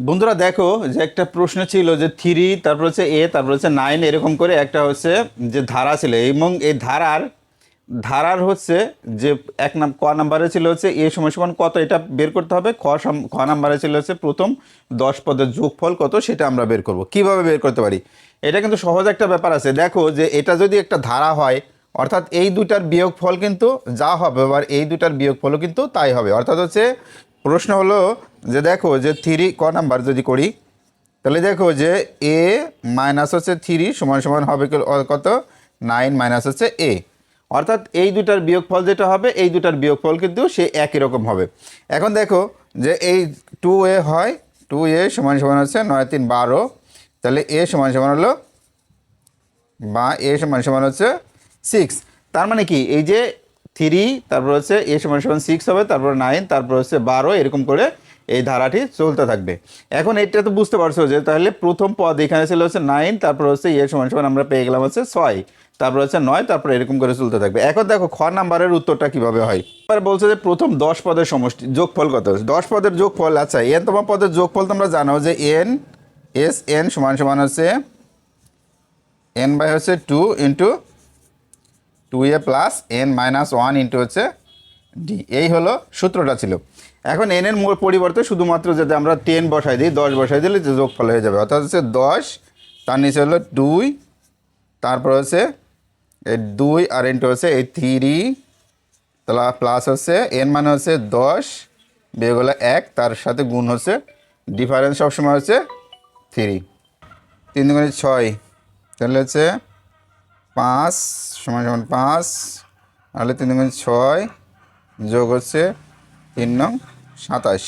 বন্ধুরা দেখো যে একটা প্রশ্ন ছিল যে থ্রি তারপর হচ্ছে এ তারপর হচ্ছে নাইন এরকম করে একটা হচ্ছে যে ধারা ছিল এবং এই ধারার ধারার হচ্ছে যে এক নাম, ক নাম্বারে ছিল হচ্ছে এ সময় সমান কত, এটা বের করতে হবে। খ সম- খ নাম্বারে ছিল হচ্ছে প্রথম দশ পদের যোগফল কত, সেটা আমরা বের করব। কীভাবে বের করতে পারি? এটা কিন্তু সহজ একটা ব্যাপার আছে। দেখো যে এটা যদি একটা ধারা হয়, অর্থাৎ এই দুটার বিয়োগফল কিন্তু যা হবে, এবার এই দুটার বিয়োগফলও কিন্তু তাই হবে। অর্থাৎ হচ্ছে প্রশ্ন হলো যে দেখো যে থ্রি, ক নাম্বার যদি করি, তাহলে দেখো যে এ মাইনাস হচ্ছে থ্রি সমান সমান হবে কত? নাইন মাইনাস হচ্ছে এ অর্থাৎ এই দুটার বিয়োগফল যেটা হবে, এই দুটার বিয়োগফল কিন্তু সে একই রকম হবে। এখন দেখো যে এই টু এ হয় টু এ সমান সমান হচ্ছে নয় তিন বারো। তাহলে এ সমান সমান হলো বা এ সমান সমান হচ্ছে সিক্স তার মানে কি, এই যে থ্রি, তারপর হচ্ছে এ সমান সমান সিক্স হবে, তারপর নাইন তারপর হচ্ছে বারো, এরকম করে এই ধারাটি চলতে থাকবে। এখন এটা তো বুঝতে পারছ যে তাহলে প্রথম পদ এখানে ছিল হচ্ছে নাইন তারপর হচ্ছে এ সমান সমান আমরা পেয়ে গেলাম হচ্ছে ছয়, তারপর হচ্ছে নয়, তারপর এরকম করে চলতে থাকবে। এখন দেখো খ নাম্বারের উত্তরটা কীভাবে হয়? এবার বলছে যে প্রথম দশ পদের সমষ্টি, যোগফল কত? দশ পদের যোগফল আচ্ছা এন তোমার পদের যোগফল তোমরা জানো যে এন, এস, এন সমান সমান হচ্ছে এন বাই হচ্ছে two into two a plus n minus one into হচ্ছে ডি এই হলো সূত্রটা ছিল। এখন এন এর পরিবর্তে শুধুমাত্র যদি আমরা টেন বসাই দিই, দশ বসাই দিলে যে যোগফল হয়ে যাবে। অর্থাৎ হচ্ছে দশ, তার নিচে হলো দুই, তারপর হচ্ছে দুই আর ইন্টু হচ্ছে এই থ্রি তাহলে প্লাস হচ্ছে এন মানে হচ্ছে দশ, বিয়োগ হলো এক, তার সাথে গুণ হচ্ছে ডিফারেন্স সবসময় হচ্ছে থ্রি তিন দুগুণে ছয়, তাহলে হচ্ছে পাঁচ সমান সমান পাঁচ তাহলে তিন দুগুণ ছয় যোগ হচ্ছে তিন নং সাতাশ।